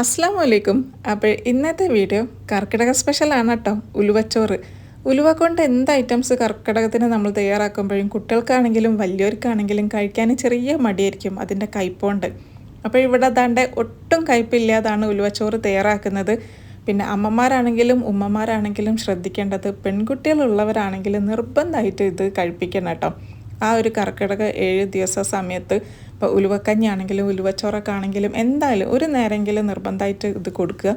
അസ്സാം വലൈക്കും അപ്പോൾ ഇന്നത്തെ വീഡിയോ കർക്കിടക സ്പെഷ്യലാണ് കേട്ടോ ഉലുവച്ചോറ്. ഉലുവ കൊണ്ട് എന്ത് ഐറ്റംസ് കർക്കിടകത്തിന് നമ്മൾ തയ്യാറാക്കുമ്പോഴും കുട്ടികൾക്കാണെങ്കിലും വലിയവർക്കാണെങ്കിലും കഴിക്കാൻ ചെറിയ മടിയായിരിക്കും അതിന്റെ കയ്പുണ്ട് അപ്പോൾ ഇവിടെ അതാണ്ട് ഒട്ടും കയ്പില്ലാതാണ് ഉലുവച്ചോറ് തയ്യാറാക്കുന്നത്. പിന്നെ അമ്മമാരാണെങ്കിലും ഉമ്മമാരാണെങ്കിലും ശ്രദ്ധിക്കേണ്ടത് പെൺകുട്ടികളുള്ളവരാണെങ്കിലും നിർബന്ധമായിട്ട് ഇത് കഴിപ്പിക്കണം കേട്ടോ ആ ഒരു കർക്കിടക ഏഴ് ദിവസ സമയത്ത് ഇപ്പോൾ ഉലുവക്കഞ്ഞാണെങ്കിലും ഉലുവച്ചോറൊക്കെ ആണെങ്കിലും എന്തായാലും ഒരു നേരമെങ്കിലും നിർബന്ധമായിട്ട് ഇത് കൊടുക്കുക.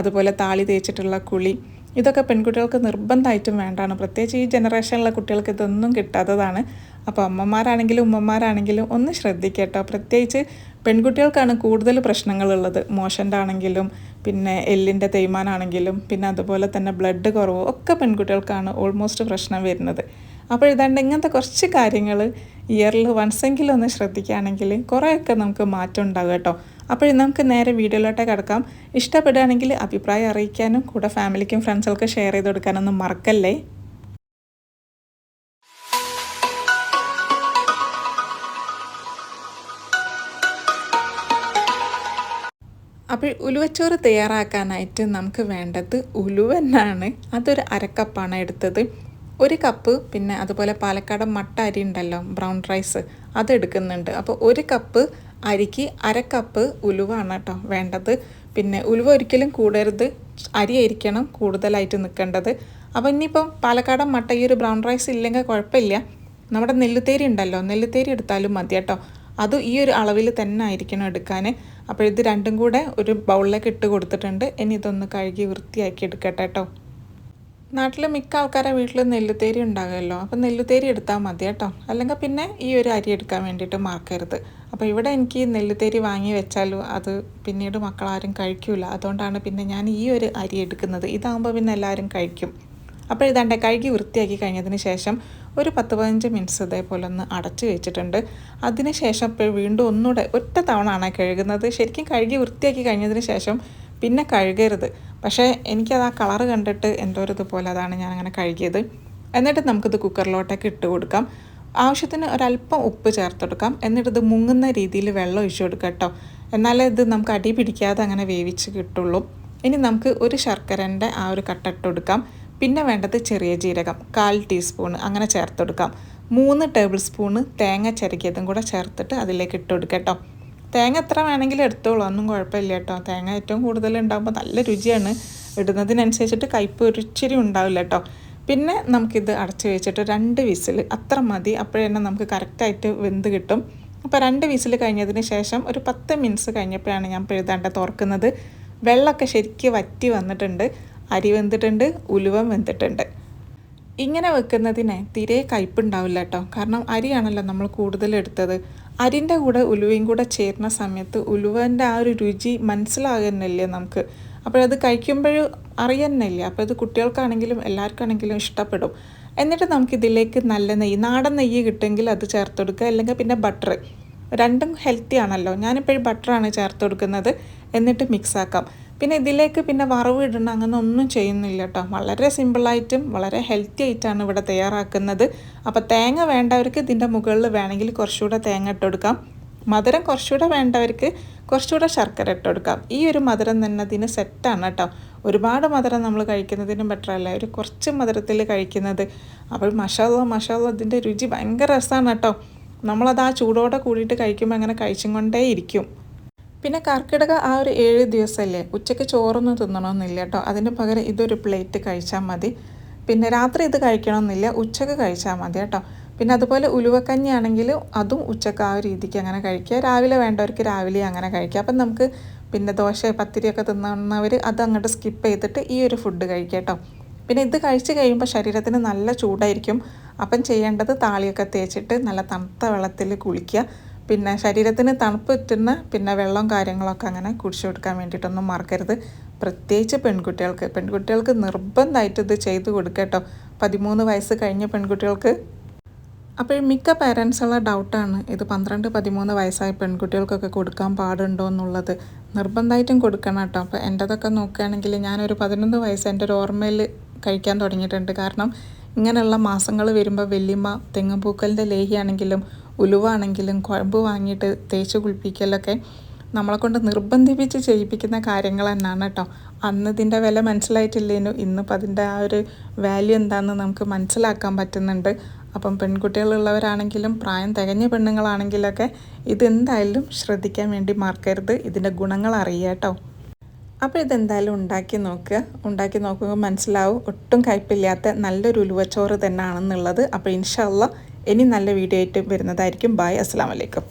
അതുപോലെ താളി തേച്ചിട്ടുള്ള കുളി. ഇതൊക്കെ പെൺകുട്ടികൾക്ക് നിർബന്ധമായിട്ടും വേണ്ടാണ്. പ്രത്യേകിച്ച് ഈ ജനറേഷനിലെ കുട്ടികൾക്ക് ഇതൊന്നും കിട്ടാത്തതാണ്. അപ്പോൾ അമ്മമാരാണെങ്കിലും ഉമ്മമാരാണെങ്കിലും ഒന്ന് ശ്രദ്ധിക്കട്ടോ. പ്രത്യേകിച്ച് പെൺകുട്ടികൾക്കാണ് കൂടുതൽ പ്രശ്നങ്ങളുള്ളത്. മോഷന്റെ ആണെങ്കിലും പിന്നെ എല്ലിന്റെ തേയ്മാനാണെങ്കിലും പിന്നെ അതുപോലെ തന്നെ ബ്ലഡ് കുറവ് ഒക്കെ പെൺകുട്ടികൾക്കാണ് ഓൾമോസ്റ്റ് പ്രശ്നം വരുന്നത്. അപ്പോൾ ഇതാണ്ട് ഇങ്ങനത്തെ കുറച്ച് കാര്യങ്ങൾ ഇയറിൽ വൺസെങ്കിലും ഒന്ന് ശ്രദ്ധിക്കുകയാണെങ്കിൽ കുറേയൊക്കെ നമുക്ക് മാറ്റം ഉണ്ടാകും കേട്ടോ. അപ്പോൾ നമുക്ക് നേരെ വീഡിയോയിലോട്ട് കിടക്കാം. ഇഷ്ടപ്പെടുകയാണെങ്കിൽ അഭിപ്രായം അറിയിക്കാനും കൂടെ ഫാമിലിക്കും ഫ്രണ്ട്സുകൾക്ക് ഷെയർ ചെയ്ത് കൊടുക്കാനൊന്നും മറക്കല്ലേ? അപ്പോൾ ഉലുവച്ചോറ് തയ്യാറാക്കാനായിട്ട് നമുക്ക് വേണ്ടത് ഉലുവനാണ് അതൊരു അരക്കപ്പാണ് എടുത്തത്. ഒരു കപ്പ് പിന്നെ അതുപോലെ പാലക്കാട് മട്ട അരി ഉണ്ടല്ലോ ബ്രൗൺ റൈസ് അത് എടുക്കുന്നുണ്ട്. അപ്പോൾ ഒരു കപ്പ് അരിക്ക് അരക്കപ്പ് കപ്പ് ഉലുവാണ് കേട്ടോ വേണ്ടത്. പിന്നെ ഉലുവ ഒരിക്കലും കൂടരുത്. അരി ആയിരിക്കണം കൂടുതലായിട്ട് നിൽക്കേണ്ടത്. അപ്പോൾ ഇനിയിപ്പം പാലക്കാടൻ മട്ട ഈ ഒരു ബ്രൗൺ റൈസ് ഇല്ലെങ്കിൽ കുഴപ്പമില്ല. നമ്മുടെ നെല്ലുത്തേരി ഉണ്ടല്ലോ നെല്ലുത്തേരി എടുത്താലും മതി കേട്ടോ. അത് ഈ ഒരു അളവിൽ തന്നെ ആയിരിക്കണം എടുക്കാൻ. അപ്പോൾ ഇത് രണ്ടും കൂടെ ഒരു ബൗളിലേക്ക് ഇട്ട് കൊടുത്തിട്ടുണ്ട്. ഇനി ഇതൊന്ന് കഴുകി വൃത്തിയാക്കി എടുക്കട്ടെ കേട്ടോ. നാട്ടിൽ മിക്ക ആൾക്കാരെ വീട്ടിൽ നെല്ലുത്തേരി ഉണ്ടാകുമല്ലോ. അപ്പോൾ നെല്ലുത്തേരി എടുത്താൽ മതി കേട്ടോ. അല്ലെങ്കിൽ പിന്നെ ഈ ഒരു അരി എടുക്കാൻ വേണ്ടിയിട്ട് മറക്കരുത്. അപ്പോൾ ഇവിടെ എനിക്ക് നെല്ലുത്തേരി വാങ്ങി വെച്ചാലും അത് പിന്നീട് മക്കളാരും കഴിക്കില്ല അതുകൊണ്ടാണ് പിന്നെ ഞാൻ ഈ ഒരു അരി എടുക്കുന്നത്. ഇതാകുമ്പോൾ പിന്നെ എല്ലാവരും കഴിക്കും. അപ്പോൾ ഇതാണ്ട് കഴുകി വൃത്തിയാക്കി കഴിഞ്ഞതിന് ശേഷം ഒരു പത്ത് പതിനഞ്ച് മിനിറ്റ്സ് ഇതേപോലെ ഒന്ന് അടച്ചു വെച്ചിട്ടുണ്ട്. അതിന് ശേഷം ഇപ്പോൾ വീണ്ടും ഒന്നുകൂടെ ഒറ്റ തവണ ആണ് കഴുകുന്നത്. ശരിക്കും കഴുകി വൃത്തിയാക്കി കഴിഞ്ഞതിന് ശേഷം പിന്നെ കഴുകരുത്. പക്ഷേ എനിക്കത് ആ കളറ് കണ്ടിട്ട് എന്തോ ഒരു ഇതുപോലെ അതാണ് ഞാൻ അങ്ങനെ കഴുകിയത്. എന്നിട്ട് നമുക്കിത് കുക്കറിലോട്ടേക്ക് ഇട്ട് കൊടുക്കാം. ആവശ്യത്തിന് ഒരല്പം ഉപ്പ് ചേർത്ത് കൊടുക്കാം. എന്നിട്ട് ഇത് മുങ്ങുന്ന രീതിയിൽ വെള്ളം ഒഴിച്ചു കൊടുക്കാം കേട്ടോ. എന്നാലേ ഇത് നമുക്ക് അടി പിടിക്കാതെ അങ്ങനെ വേവിച്ച് കിട്ടുള്ളൂ. ഇനി നമുക്ക് ഒരു ശർക്കരന്റെ ആ ഒരു കട്ടിട്ട് കൊടുക്കാം. പിന്നെ വേണ്ടത് ചെറിയ ജീരകം കാൽ ടീസ്പൂൺ അങ്ങനെ ചേർത്ത് കൊടുക്കാം മൂന്ന് ടേബിൾ സ്പൂണ് തേങ്ങ ചിരകിയതും കൂടെ ചേർത്തിട്ട് അതിലേക്ക് ഇട്ട് കൊടുക്കുക തേങ്ങ എത്ര വേണമെങ്കിലും എടുത്തോളൂ ഒന്നും കുഴപ്പമില്ല കേട്ടോ തേങ്ങ ഏറ്റവും കൂടുതൽ ഉണ്ടാകുമ്പോൾ നല്ല രുചിയാണ്. ഇടുന്നതിനനുസരിച്ചിട്ട് കയ്പ് ഒരിച്ചിരി ഉണ്ടാവില്ല കേട്ടോ പിന്നെ നമുക്കിത് അടച്ച് വെച്ചിട്ട് രണ്ട് വിസിൽ അത്ര മതി അപ്പോഴന്നെ നമുക്ക് കറക്റ്റായിട്ട് വെന്ത് കിട്ടും. അപ്പോൾ രണ്ട് വിസിൽ കഴിഞ്ഞതിന് ശേഷം ഒരു പത്ത് മിനിറ്റ്സ് കഴിഞ്ഞപ്പോഴാണ് ഞാൻ എഴുതാണ്ട് തുറക്കുന്നത് വെള്ളമൊക്കെ ശരിക്കും വറ്റി വന്നിട്ടുണ്ട്. അരി വെന്തിട്ടുണ്ട് ഉലുവം വെന്തിട്ടുണ്ട്. ഇങ്ങനെ വെക്കുന്നതിന് തീരെ കയ്പുണ്ടാവില്ല കേട്ടോ കാരണം അരിയാണല്ലോ നമ്മൾ കൂടുതൽ എടുത്തത്. അരിന്റെ കൂടെ ഉലുവയും കൂടെ ചേരുന്ന സമയത്ത് ഉലുവന്റെ ആ ഒരു രുചി മനസ്സിലാകുന്നില്ലേ നമുക്ക്? അപ്പോഴത് കഴിക്കുമ്പോഴും അറിയുന്നില്ല? അപ്പോൾ ഇത് കുട്ടികൾക്കാണെങ്കിലും എല്ലാവർക്കാണെങ്കിലും ഇഷ്ടപ്പെടും. എന്നിട്ട് നമുക്ക് ഇതിലേക്ക് നല്ല നെയ്യ് നാടൻ നെയ്യ് കിട്ടുമെങ്കിൽ അത് ചേർത്ത് കൊടുക്കുക. അല്ലെങ്കിൽ പിന്നെ ബട്ടർ രണ്ടും ഹെൽത്തി ആണല്ലോ. ഞാനിപ്പോഴും ബട്ടറാണ് ചേർത്ത് കൊടുക്കുന്നത്. എന്നിട്ട് മിക്സ് ആക്കാം. പിന്നെ ഇതിലേക്ക് പിന്നെ വറവ് ഇടണം അങ്ങനെ ഒന്നും ചെയ്യുന്നില്ല കേട്ടോ വളരെ സിമ്പിളായിട്ടും വളരെ ഹെൽത്തി ആയിട്ടാണ് ഇവിടെ തയ്യാറാക്കുന്നത്. അപ്പോൾ തേങ്ങ വേണ്ടവർക്ക് ഇതിന്റെ മുകളിൽ വേണമെങ്കിൽ കുറച്ചുകൂടെ തേങ്ങ ഇട്ട് കൊടുക്കാം. മധുരം കുറച്ചുകൂടെ വേണ്ടവർക്ക് കുറച്ചുകൂടെ ശർക്കര ഇട്ട് കൊടുക്കാം. ഈ ഒരു മധുരം തന്നെ ഇതിന് സെറ്റാണ് കേട്ടോ ഒരുപാട് മധുരം നമ്മൾ കഴിക്കുന്നതിനും ബെറ്റർ അല്ല? ഒരു കുറച്ച് മധുരത്തിൽ കഴിക്കുന്നത്. അപ്പോൾ മഷാല മഷാല ഇതിന്റെ രുചി ഭയങ്കര രസമാണ് കേട്ടോ നമ്മളത് ആ ചൂടോടെ കൂടിയിട്ട് കഴിക്കുമ്പോൾ അങ്ങനെ കഴിച്ചും കൊണ്ടേ ഇരിക്കും പിന്നെ കർക്കിടക ആ ഒരു ഏഴ് ദിവസമല്ലേ ഉച്ചയ്ക്ക് ചോറൊന്നും തിന്നണമെന്നില്ല കേട്ടോ. അതിന് പകരം ഇതൊരു പ്ലേറ്റ് കഴിച്ചാൽ മതി. പിന്നെ രാത്രി ഇത് കഴിക്കണമെന്നില്ല ഉച്ചയ്ക്ക് കഴിച്ചാൽ മതി കേട്ടോ. പിന്നെ അതുപോലെ ഉലുവക്കഞ്ഞി ആണെങ്കിൽ അതും ഉച്ചയ്ക്ക് ആ രീതിക്ക് അങ്ങനെ കഴിക്കുക. രാവിലെ വേണ്ടവർക്ക് രാവിലെ അങ്ങനെ കഴിക്കുക. അപ്പം നമുക്ക് പിന്നെ ദോശ പത്തിരിയൊക്കെ തിന്നുന്നവർ അത് അങ്ങോട്ട് സ്കിപ്പ് ചെയ്തിട്ട് ഈ ഒരു ഫുഡ് കഴിക്കുക കേട്ടോ. പിന്നെ ഇത് കഴിച്ച് കഴിയുമ്പോൾ ശരീരത്തിന് നല്ല ചൂടായിരിക്കും. അപ്പം ചെയ്യേണ്ടത് താളിയൊക്കെ തേച്ചിട്ട് നല്ല തണുത്ത വെള്ളത്തിൽ കുളിക്കുക. പിന്നെ ശരീരത്തിന് തണുപ്പ് പറ്റുന്ന പിന്നെ വെള്ളം കാര്യങ്ങളൊക്കെ അങ്ങനെ കുടിച്ചു കൊടുക്കാൻ വേണ്ടിയിട്ടൊന്നും മറക്കരുത്. പ്രത്യേകിച്ച് പെൺകുട്ടികൾക്ക്. പെൺകുട്ടികൾക്ക് നിർബന്ധമായിട്ട് ഇത് ചെയ്ത് കൊടുക്കട്ടോ പതിമൂന്ന് വയസ്സ് കഴിഞ്ഞ പെൺകുട്ടികൾക്ക്. അപ്പോൾ മിക്ക പേരൻസുള്ള ഡൗട്ടാണ് ഇത് പന്ത്രണ്ട് പതിമൂന്ന് വയസ്സായ പെൺകുട്ടികൾക്കൊക്കെ കൊടുക്കാൻ പാടുണ്ടോ എന്നുള്ളത്. നിർബന്ധമായിട്ടും കൊടുക്കണം കേട്ടോ. അപ്പോൾ എന്റെതൊക്കെ നോക്കുകയാണെങ്കിൽ ഞാനൊരു പതിനൊന്ന് വയസ്സ് എന്റെ ഒരു ഓർമ്മയിൽ കഴിക്കാൻ തുടങ്ങിയിട്ടുണ്ട്. കാരണം ഇങ്ങനെയുള്ള മാസങ്ങൾ വരുമ്പോൾ വല്യമ്മ തെങ്ങുപൂക്കലിന്റെ ലേഹിയാണെങ്കിലും ഉലുവാണെങ്കിലും കുഴമ്പ് വാങ്ങിയിട്ട് തേച്ച് കുളിപ്പിക്കലൊക്കെ നമ്മളെ കൊണ്ട് നിർബന്ധിപ്പിച്ച് ചെയ്യിപ്പിക്കുന്ന കാര്യങ്ങൾ തന്നെയാണ് കേട്ടോ. അന്ന് ഇതിന്റെ വില മനസ്സിലായിട്ടില്ലേനു? ഇന്നിപ്പോൾ അതിന്റെ ആ ഒരു വാല്യൂ എന്താണെന്ന് നമുക്ക് മനസ്സിലാക്കാൻ പറ്റുന്നുണ്ട്. അപ്പം പെൺകുട്ടികളുള്ളവരാണെങ്കിലും പ്രായം തികഞ്ഞ പെണ്ണുങ്ങളാണെങ്കിലൊക്കെ ഇതെന്തായാലും ശ്രദ്ധിക്കാൻ വേണ്ടി മറക്കരുത്. ഇതിന്റെ ഗുണങ്ങൾ അറിയുക കേട്ടോ. അപ്പോൾ ഇതെന്തായാലും ഉണ്ടാക്കി നോക്കുക. ഉണ്ടാക്കി നോക്കുമ്പോൾ മനസ്സിലാവും ഒട്ടും കയ്പില്ലാത്ത നല്ലൊരു ഉലുവച്ചോറ് തന്നെയാണെന്നുള്ളത്. അപ്പോൾ ഇൻഷാല്ല ഇനി നല്ല വീഡിയോ ആയിട്ട് വരുന്നതായിരിക്കും. ബായ് അസ്സാം വലൈക്കും